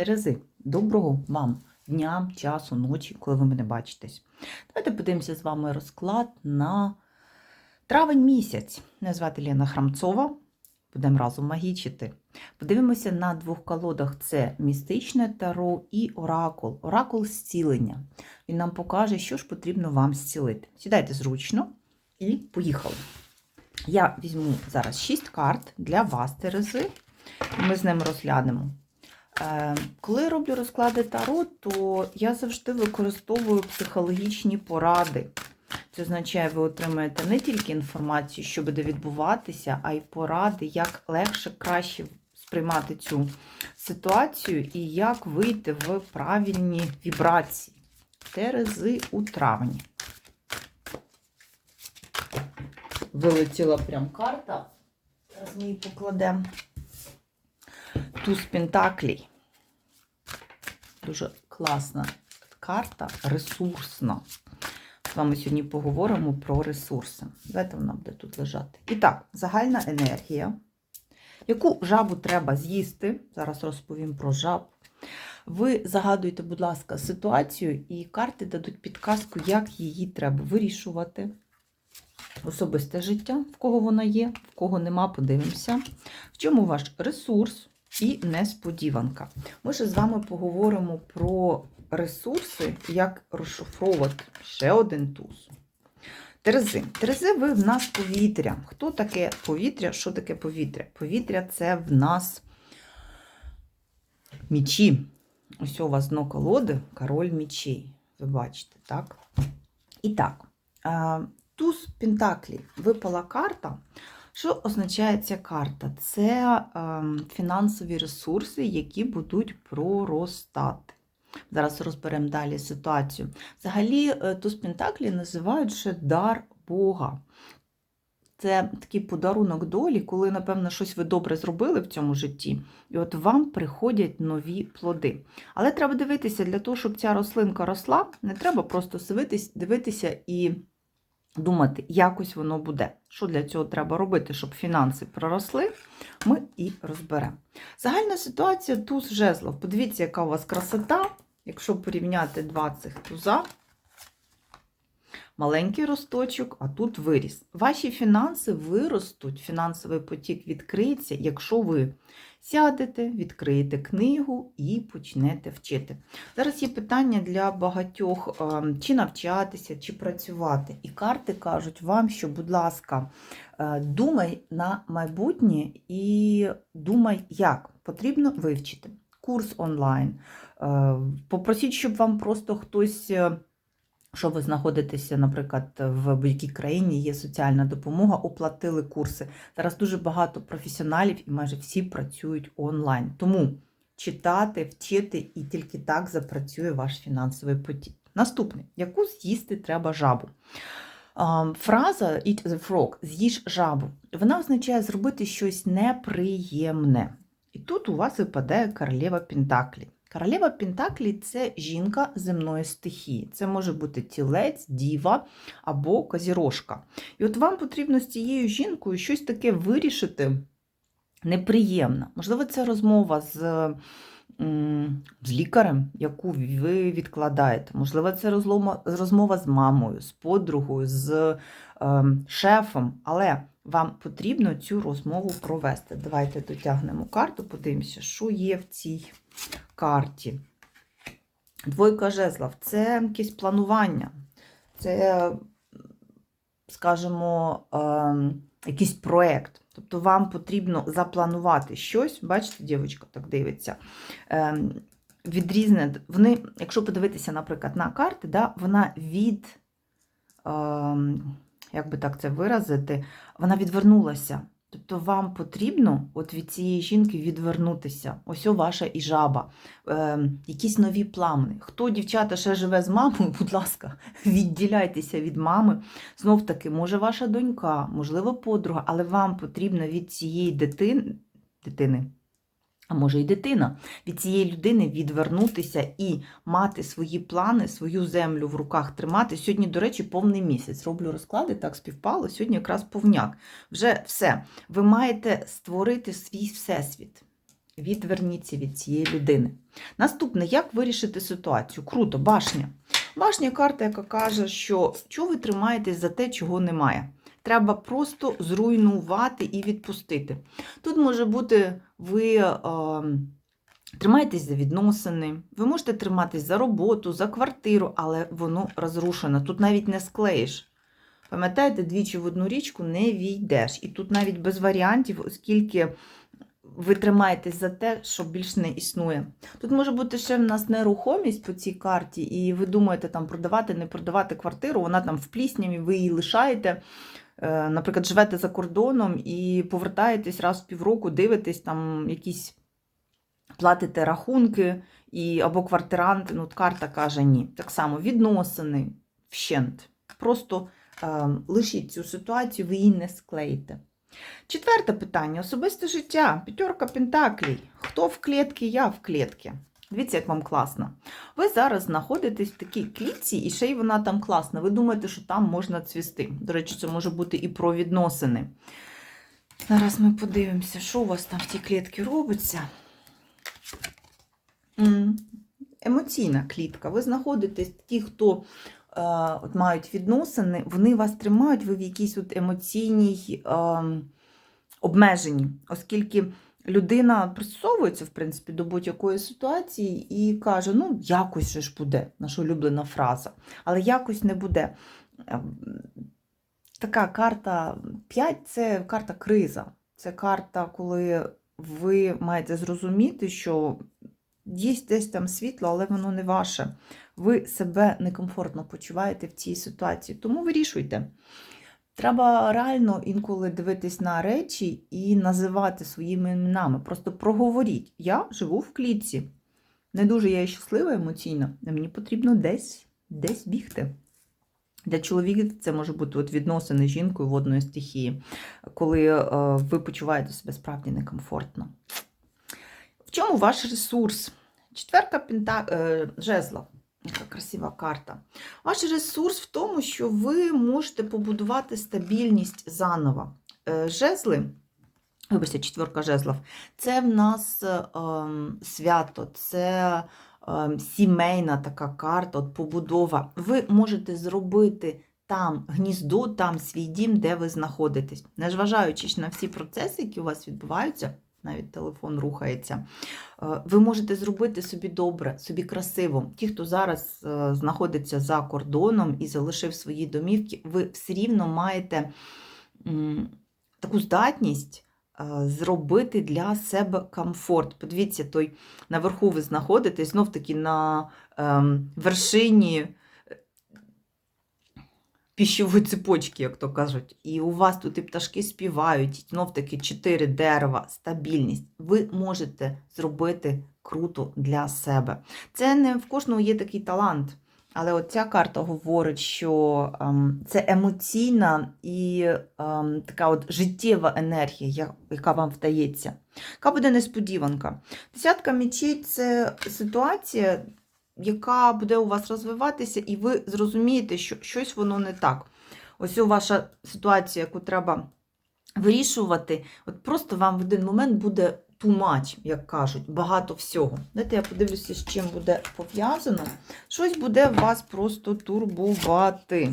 Терези, доброго вам дня, часу, ночі, коли ви мене бачитесь. Давайте подивимося з вами розклад на травень місяць. Мене звати Лена Храмцова. Будемо разом магічити. Подивимося на двох колодах: це містичне таро і оракул. Оракул зцілення. Він нам покаже, що ж потрібно вам зцілити. Сідайте зручно і поїхали. Я візьму зараз 6 карт для вас, Терези, ми з ними розглянемо. Е, Коли роблю розклади таро, то я завжди використовую психологічні поради. Це означає, ви отримаєте не тільки інформацію, що буде відбуватися, а й поради, як легше, краще сприймати цю ситуацію і як вийти в правильні вібрації. Терези у травні. Вилетіла прям карта. Зараз ми її покладемо. Туз Пентаклій. Дуже класна карта, ресурсна. З вами сьогодні поговоримо про ресурси. Давайте вона буде тут лежати. І так, загальна енергія. Яку жабу треба з'їсти? Зараз розповім про жаб. Ви загадуєте, будь ласка, ситуацію, і карти дадуть підказку, як її треба вирішувати. Особисте життя, в кого вона є, в кого нема, подивимося. В чому ваш ресурс і несподіванка. Ми ще з вами поговоримо про ресурси, як розшифровувати ще один туз. Терези. Терези ви в нас повітря. Хто таке повітря? Що таке повітря? Повітря це в нас мічі. Ось у вас дно колоди, король мічей. Ви бачите, так? І так, туз Пентаклі випала карта. Що означає ця карта? Це е, фінансові ресурси, які будуть проростати. Зараз розберемо далі ситуацію. Взагалі, е, туз Пентаклі називають ще дар Бога. Це такий подарунок долі, коли, напевно, щось ви добре зробили в цьому житті, і от вам приходять нові плоди. Але треба дивитися, для того, щоб ця рослинка росла, не треба просто дивитися і думати, якось воно буде. Що для цього треба робити, щоб фінанси проросли, ми і розберемо. Загальна ситуація туз жезлов. Подивіться, яка у вас красота, якщо порівняти два цих туза. Маленький росточок, а тут виріс. Ваші фінанси виростуть, фінансовий потік відкриється, якщо ви сядете, відкриєте книгу і почнете вчити. Зараз є питання для багатьох, чи навчатися, чи працювати. І карти кажуть вам, що, будь ласка, думай на майбутнє і думай, як потрібно вивчити. Курс онлайн. Попросіть, щоб вам просто хтось. Що ви знаходитеся, наприклад, в будь-якій країні є соціальна допомога, оплатили курси. Зараз дуже багато професіоналів і майже всі працюють онлайн. Тому читати, вчити і тільки так запрацює ваш фінансовий потік. Наступне, яку з'їсти треба жабу? Фраза Eat the frog з'їж жабу. Вона означає зробити щось неприємне. І тут у вас випадає королева Пентаклі. Королева Пентаклі це жінка земної стихії. Це може бути тілець, діва або козірожка. І от вам потрібно з цією жінкою щось таке вирішити неприємне. Можливо, це розмова з з лікарем, яку ви відкладаєте. Можливо, це розмова з мамою, з подругою, з е, шефом, але вам потрібно цю розмову провести. Давайте дотягнемо карту, подивимося, що є в цій карті. Двойка жезлов це якесь планування, це, скажімо, ем, якийсь проєкт. Тобто вам потрібно запланувати щось, бачите, дівчинка так дивиться. Ем, відрізне, вони, якщо подивитися, наприклад, на карти, да, вона від, ем, як би так це виразити, вона відвернулася. Тобто вам потрібно от від цієї жінки відвернутися. Ось о ваша і жаба, е, якісь нові плани. Хто, дівчата, ще живе з мамою, будь ласка, відділяйтеся від мами. Знов таки, може, ваша донька, можливо, подруга, але вам потрібно від цієї дитини, дитини а може й дитина, від цієї людини відвернутися і мати свої плани, свою землю в руках тримати. Сьогодні, до речі, повний місяць. Роблю розклади, так співпало. Сьогодні якраз повняк. Вже все. Ви маєте створити свій всесвіт. Відверніться від цієї людини. Наступне, як вирішити ситуацію? Круто, башня. Башня карта, яка каже, що чого ви тримаєтесь за те, чого немає. Треба просто зруйнувати і відпустити. Тут може бути ви е, тримаєтесь за відносини, ви можете триматись за роботу, за квартиру, але воно розрушено. Тут навіть не склеїш. Пам'ятаєте, двічі в одну річку не війдеш. І тут навіть без варіантів, оскільки ви тримаєтесь за те, що більш не існує. Тут може бути ще в нас нерухомість по цій карті, і ви думаєте там продавати, не продавати квартиру, вона там в плісняві, ви її лишаєте. Е, Наприклад, живете за кордоном і повертаєтесь раз в півроку, дивитесь там якісь платите рахунки, і або квартиранти, ну, карта каже ні. Так само відносини вщент. Просто е, лишіть цю ситуацію, ви її не склеїте. Четверте питання: особисте життя, п'ятерка пентаклей. Хто в клітці, я в клітці. Дивіться, як вам класно. Ви зараз знаходитесь в такій клітці, і ще й вона там класна. Ви думаєте, що там можна цвісти. До речі, це може бути і про відносини. Зараз ми подивимося, що у вас там в тій клітці робиться. Емоційна клітка. Ви знаходитесь, ті, хто е, от мають відносини, вони вас тримають, ви в якійсь от емоційній е, обмеженні, оскільки людина пристосовується, в принципі, до будь-якої ситуації і каже: ну, якось же ж буде, наша улюблена фраза, але якось не буде. Ем, Така карта 5 це карта криза. Це карта, коли ви маєте зрозуміти, що є десь там світло, але воно не ваше. Ви себе некомфортно почуваєте в цій ситуації. Тому вирішуйте. Треба реально інколи дивитись на речі і називати своїми іменами. Просто проговоріть: я живу в клітці. Не дуже я щаслива емоційно, мені потрібно десь, десь бігти. Для чоловіків це може бути от відносини з жінкою водної стихії, коли е, ви почуваєте себе справді некомфортно. В чому ваш ресурс? Четверка пента... е, жезла. Красива карта. Ваш ресурс в тому, що ви можете побудувати стабільність заново. Е, Жезли, вибачте, четверка жезлов, це в нас ем, свято, це ем, сімейна така карта, от побудова. Ви можете зробити там гніздо, там свій дім, де ви знаходитесь. Незважаючи на всі процеси, які у вас відбуваються, навіть телефон рухається. е, Ви можете зробити собі добре, собі красиво. Ті, хто зараз е, знаходиться за кордоном і залишив свої домівки, ви все рівно маєте таку здатність е, зробити для себе комфорт. Подивіться, той наверху ви знаходитесь, знов таки на ем, вершині піщової цепочки, як то кажуть. І у вас тут і пташки співають, знов таки чотири дерева, стабільність. Ви можете зробити круто для себе. Це не в кожного є такий талант. Але от ця карта говорить, що ем, це емоційна і ем, така от життєва енергія, яка вам вдається. Яка буде несподіванка? Десятка мечей це ситуація, яка буде у вас розвиватися, і ви зрозумієте, що щось воно не так. Ось у ваша ситуація, яку треба вирішувати, от просто вам в один момент буде much, як кажуть, багато всього. Дайте я подивлюся, з чим буде пов'язано. Щось буде вас просто турбувати.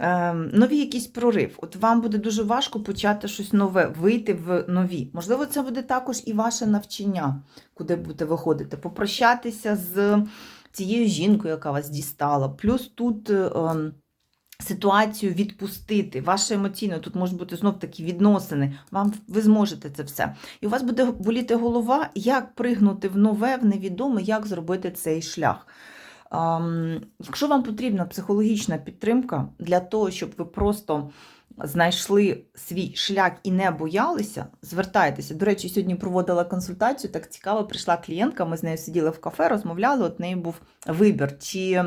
Ем, нові якийсь прорив. От вам буде дуже важко почати щось нове, вийти в нові. Можливо, це буде також і ваше навчання, куди будете виходити, попрощатися з цією жінкою, яка вас дістала. Плюс тут. ем, Ситуацію відпустити, ваше емоційне, тут можуть бути знов такі відносини. Вам ви зможете це все. І у вас буде боліти голова, як пригнути в нове, в невідоме, як зробити цей шлях. Ем, якщо вам потрібна психологічна підтримка для того, щоб ви просто знайшли свій шлях і не боялися, звертайтеся. До речі, сьогодні проводила консультацію, так цікаво, прийшла клієнтка, ми з нею сиділи в кафе, розмовляли, от неї був вибір, чи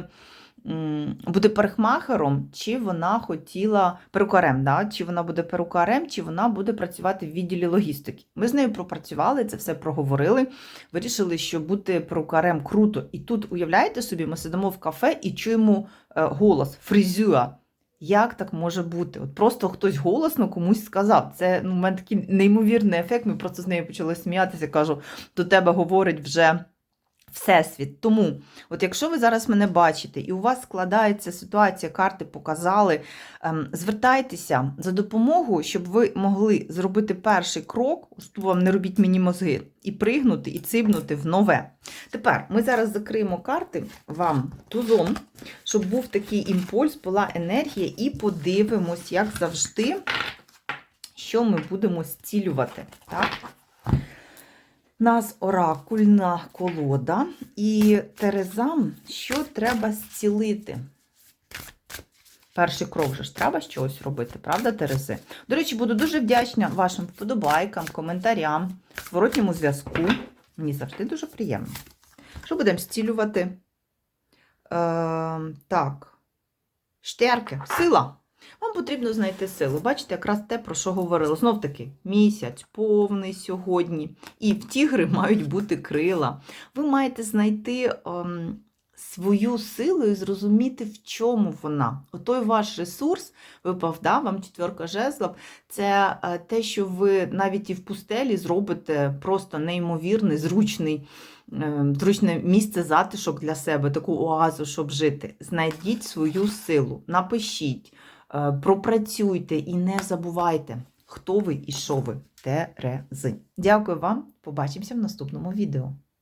бути парикмахером, чи вона хотіла перукарем, да? чи вона буде перукарем, чи вона буде працювати в відділі логістики. Ми з нею пропрацювали, це все проговорили, вирішили, що бути перукарем круто. І тут, уявляєте собі, ми сидимо в кафе і чуємо е, голос фрізюа. Як так може бути? От просто хтось голосно комусь сказав. Це ну, у мене такий неймовірний ефект. Ми просто з нею почали сміятися. Кажу, до тебе говорить вже Всесвіт. Тому, от якщо ви зараз мене бачите, і у вас складається ситуація, карти показали, ем, звертайтеся за допомогою, щоб ви могли зробити перший крок, вам не робіть мені мозги, і пригнути, і цибнути в нове. Тепер ми зараз закриємо карти вам тузом, щоб був такий імпульс, була енергія, і подивимось, як завжди, що ми будемо зцілювати. Так? Нас оракульна колода і Терезам, що треба зцілити? Перший крок же ж треба щось робити, правда, Терези? До речі, буду дуже вдячна вашим вподобайкам, коментарям, зворотньому зв'язку. Мені завжди дуже приємно. Що будемо зцілювати? Е, так, штерки, сила. Вам потрібно знайти силу. Бачите, якраз те, про що говорила. Знов таки, місяць повний сьогодні. І в тігри мають бути крила. Ви маєте знайти ем, свою силу і зрозуміти, в чому вона. Отой ваш ресурс випав, да, вам четверка жезлов. Це е, те, що ви навіть і в пустелі зробите просто неймовірний, зручний. е, Зручне місце затишок для себе, таку оазу, щоб жити. Знайдіть свою силу, напишіть, пропрацюйте і не забувайте, хто ви і що ви. Терези. Дякую вам. Побачимося в наступному відео.